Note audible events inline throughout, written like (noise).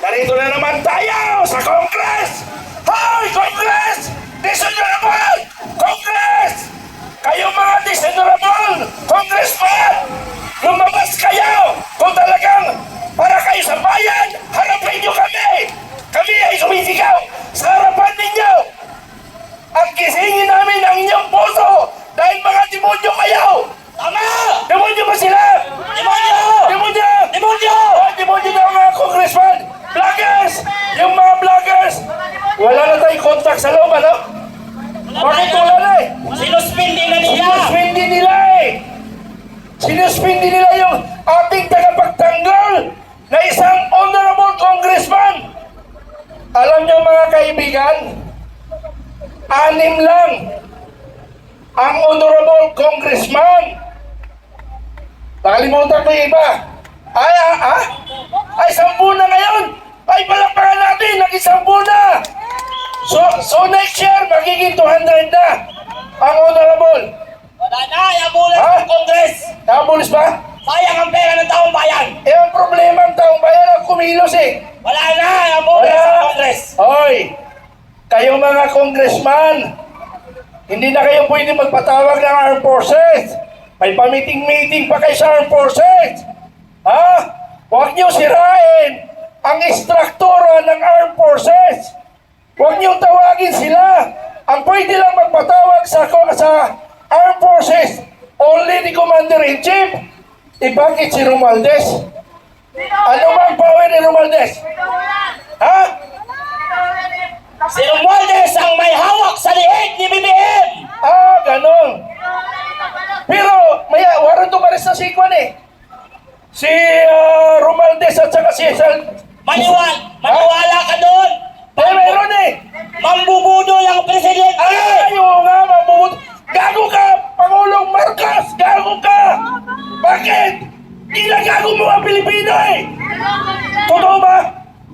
Narito na naman tayo sa Congress! Hoy, Congress! Dishonorable! Congress! Kayo mga dishonorable! Congressman! Lumabas kayo! Kung talagang para kayo sa bayan, harapin niyo kami! Kami ay sumisigaw sa harapan ninyo! At gisingin namin ang inyong puso dahil mga demonyo kayo! Tama! Demonyo ba sila? Demonyo! Demonyo! Demonyo! Oh, demonyo daw mga congressman! Vloggers! Yung mga vloggers! Wala na contact sa loob, ano? Bakit wala na eh? Sinuspindi na niya! Sinuspindi nila eh! Sinuspindi nila yung ating tagapagtanggol na isang honorable congressman! Alam niyo mga kaibigan, anim lang ang honorable congressman. Nakalimutan ko yung iba. Ay, ah, ah? Ay, sampu na ngayon! Ay, palakpakan natin! Naging sampu na! So, so next year, magiging 200 na ang honorable. Wala na! Yabulan Ha? ng Congress! Nakabulis ba? Sayang ang pera ng taong bayan! Eh, ang problema ang taong bayan ang kumilos eh. Wala na! Wala. sa Congress! Hoy, kayo mga congressman, hindi na kayo pwede magpatawag ng armed forces. May pamiting-meeting pa kayo sa armed forces. Ha? Huwag niyo sirain ang istruktura ng armed forces. Huwag niyo tawagin sila. Ang pwede lang magpatawag sa, sa armed forces, only the commander-in-chief. Eh bakit si Romualdez? Ano bang power ni Romualdez? Ha? Si Romualdez ang may hawak sa liig ni BBM! Ah, ganon. Pero, may waran tumaris na si Kwan eh. Si ah, Romualdez at saka si Sal... Maniwal! Maniwala ka doon! Eh, meron eh. Mambubudol ang presidente! Ay, oo nga, mabubut. Gago ka, Pangulong Marcos! Gago ka! Bakit? Ginagago mo ang Pilipino eh! Totoo ba?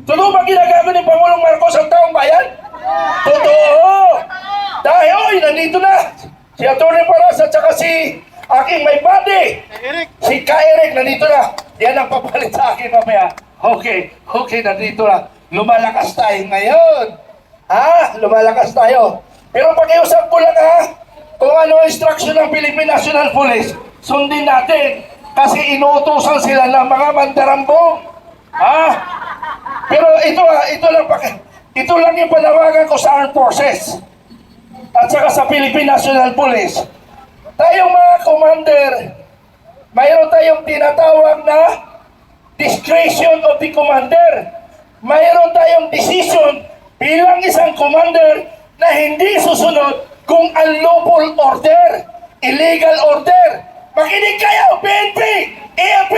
Totoo ba ginagago ni Pangulong Marcos ang taong bayan? Totoo! Dahil, oy, nandito na! Si Paras at saka si aking may buddy! Si Ka Eric, nandito na! Yan ang papalit sa akin mamaya. Okay, okay, nandito na. Lumalakas tayo ngayon. Ha? Lumalakas tayo. Pero pakiusap ko lang ha, kung ano ang instruction ng Philippine National Police, sundin natin. Kasi inuutosan sila ng mga mandarambong. Ha? Pero ito ha, ito lang paki- ito lang yung panawagan ko sa Armed Forces at saka sa Philippine National Police. Tayong mga commander, mayroon tayong tinatawag na discretion of the commander. Mayroon tayong decision bilang isang commander na hindi susunod kung unlawful order, illegal order. Makinig kayo, PNP, AFP!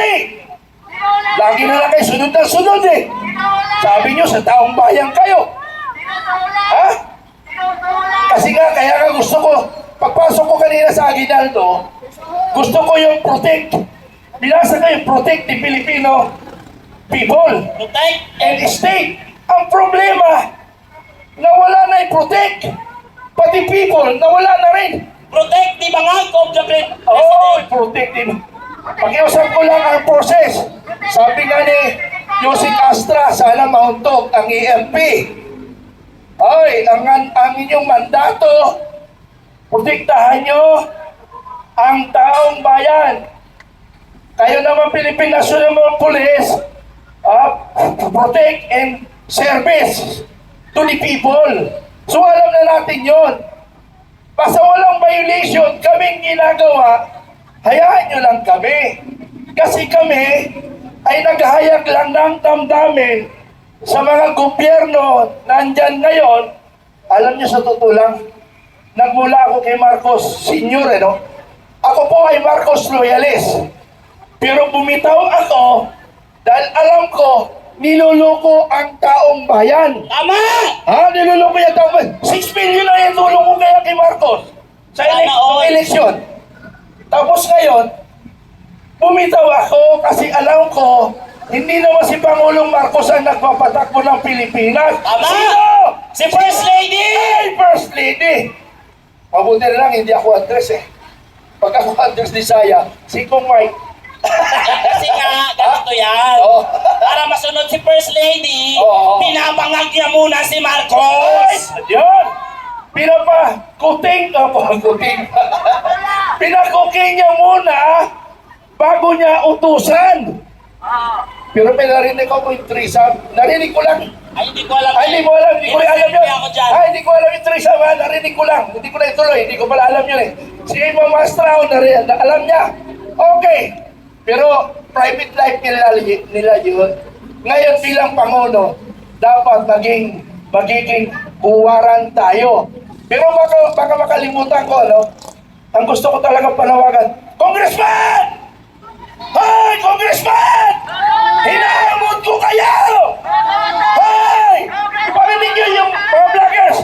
Lagi na lang kayo sunod na sunod eh. Sabi nyo sa taong bayan kayo. Ha? Kasi nga, kaya nga gusto ko, pagpasok ko kanina sa Aguinaldo, gusto ko yung protect, binasa ko yung protect the Filipino people Protect! and state. Ang problema, nawala na yung protect. Pati people, nawala na rin. Protect the bangag of the pre- Oh, president! protective. Pakiusap ko lang ang process. Sabi nga ni Yusik Astra, sana mauntog ang EMP. Hoy, ang, ang inyong mandato, protektahan nyo ang taong bayan. Kayo naman Philippine National Police, uh, protect and service to the people. So alam na natin yon. Basta walang violation kaming ginagawa, hayaan nyo lang kami. Kasi kami ay naghahayag lang ng damdamin sa mga gobyerno nandyan ngayon. Alam nyo sa totoo lang, nagmula ako kay Marcos Sr. Eh, no? Ako po ay Marcos loyalist. Pero bumitaw ako dahil alam ko niloloko ang taong bayan. Tama! Ha? Niluloko yung taong bayan. 6 million na yung tulong ko kaya kay Marcos sa ele- eleksyon. Tapos ngayon, bumitaw ako kasi alam ko hindi naman si Pangulong Marcos ang nagpapatakbo ng Pilipinas. Tama! Sino? Si First Lady! Ay, First Lady! Mabuti na lang, hindi ako address eh. Pag ako address ni Saya, si Kong Mike. (laughs) Kasi nga, ganito yan. Oh. Para masunod si First Lady, Oo. pinapangag niya muna si Ay! Marcos. Yun! Pinapa, kuting, apa, kuting. (laughs) Pinakuking niya muna bago niya utusan. Pero may narinig ako yung threesome. Narinig ko lang. Ay, hindi ko alam. Ay, hindi ko alam. Hindi ko rin alam yun. Ay, hindi ko alam yung threesome. ha? Narinig ko lang. Hindi ko na ituloy. Hindi ko pala alam yun eh. Si Ma'am Astrao, nari- na alam niya. Okay. Pero private life nila, nila yun. Ngayon bilang Pangulo, dapat maging magiging huwaran tayo. Pero baka, baka makalimutan ko, ano? Ang gusto ko talaga panawagan, Congressman! Hoy, Congressman! Hinahamon ko kayo! Hoy! Iparinig nyo yung mga vloggers!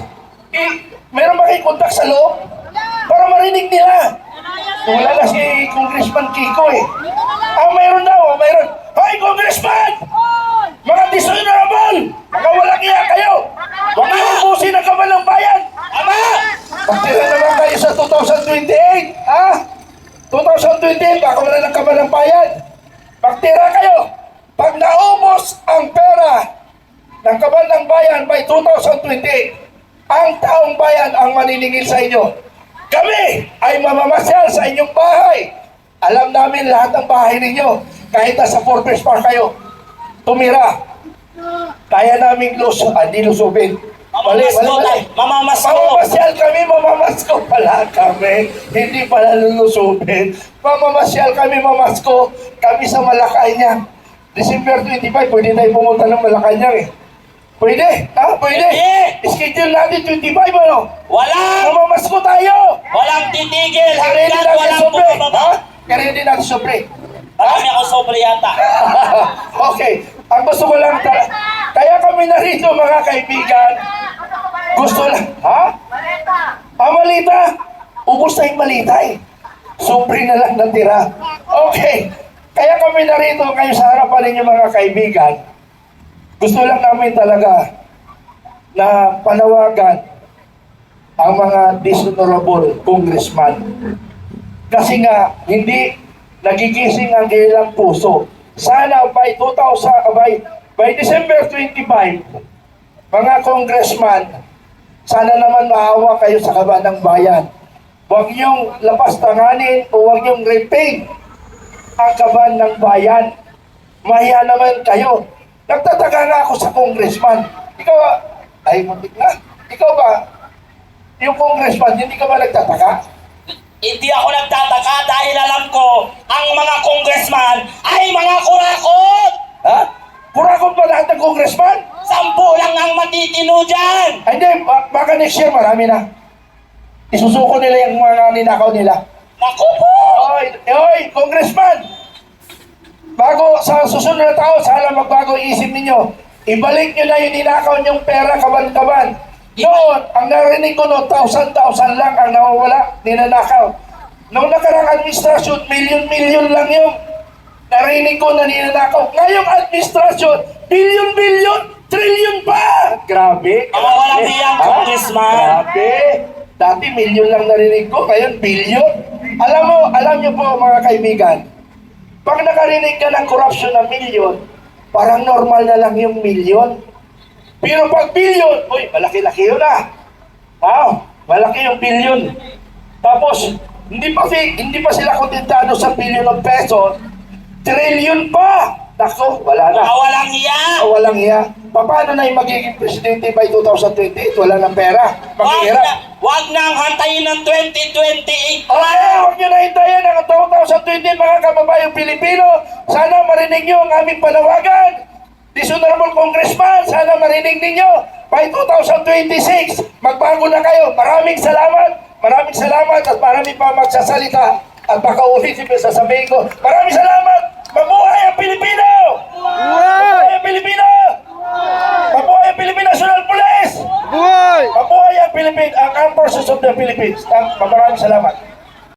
I, meron ba kayong kontak sa loob? Para marinig nila. Wala na si Congressman Kiko eh. Ah, mayroon daw, ah, mayroon. Hoy, Congressman! Mga dishonorable! Mga walang iya kayo! Huwag niyo ubusin ang kaban ng bayan! Ama! Pagtira naman kayo sa 2028, ha? 2028, baka wala ng kaban ng bayan. Pagtira kayo, pag naubos ang pera ng kaban ng bayan by 2028, ang taong bayan ang maniningil sa inyo. Kami ay mamamasyal sa inyong bahay. Alam namin lahat ng bahay ninyo. Kahit nasa Fortress Park kayo, tumira. Kaya namin luso, ah, di lusubin. Mali, Mamamasko mali. Mamamasko. Mamamasyal kami, mamamasko pala kami. Hindi pala lulusubin. Mamamasyal kami, mamasko. Kami sa Malacanang. December 25, pwede tayo pumunta ng Malacanang eh. Pwede? Ha? Pwede? Pwede. Schedule natin 25 ano? Walang, Mamamasko tayo! walang titigil Kaya hindi hanggat natin walang sobre. Ha? bumababa. Hindi natin sobre. Marami ako sobre yata. (laughs) okay. Ang gusto ko lang, ta- kaya kami narito mga kaibigan, gusto lang, ha? Ah, malita. Ubus na yung malita eh. Sobre na lang natira. Okay. Kaya kami narito kayo sa harapan ninyo mga kaibigan. Gusto lang namin talaga na panawagan ang mga dishonorable congressman. Kasi nga, hindi nagigising ang kanilang puso. Sana by 2000, by, by December 25, mga congressman, sana naman maawa kayo sa kaban ng bayan. Huwag niyong lapastanganin o huwag niyong repay ang kaban ng bayan. Mahiya naman kayo. Nagtataka nga ako sa congressman. Ikaw, ah, ay muntik na. Ikaw ba, yung congressman, hindi ka ba nagtataka? Hindi ako nagtataka dahil alam ko ang mga congressman ay mga kurakot! Ha? Kurakot ba lahat ng congressman? Sampu lang ang matitino dyan! Ay, Hindi, ba- baka next year marami na. Isusuko nila yung mga ninakaw nila. Naku po! Oy, oy, congressman! Bago sa susunod na taon, sana magbago ang isip ninyo. Ibalik nyo na yung ninakaw niyong pera kaban-kaban. Noon, ang narinig ko noon, thousand-thousand lang ang nawawala, ninanakaw. Noong nakarang administrasyon, milyon-milyon lang yung narinig ko na ninanakaw. Ngayong administrasyon, bilyon-bilyon, trilyon pa! Grabe! Mga walang grabe. hiyang Ha? congressman. Grabe! Dati milyon lang narinig ko, ngayon bilyon. Alam mo, alam niyo po mga kaibigan, pag nakarinig ka ng corruption na milyon, parang normal na lang yung milyon. Pero pag bilyon, uy, malaki-laki yun ah. Wow, malaki yung bilyon. Tapos, hindi pa, hindi pa sila kontentado sa bilyon ng peso, trilyon pa! Nako, wala na. Mga walang hiya! Ah, walang iya. Paano na yung magiging presidente by 2028? Wala ng pera. Maghihirap. Na, wag nang hantayin ng 2028 Okay, huwag nyo na hintayin ang 2020 mga kababayang Pilipino. Sana marinig nyo ang aming panawagan. Dishonorable Congressman, sana marinig ninyo. By 2026, magbago na kayo. Maraming salamat. Maraming salamat at marami pa magsasalita. At baka ulitin ko sasabihin ko. Maraming salamat. Mabuhay ang Pilipino! Mabuhay ang Pilipino! Mabuhay ang Philippine National Police! Buhay! Mabuhay ang Philippine, ang Armed Forces of the Philippines. Maraming salamat.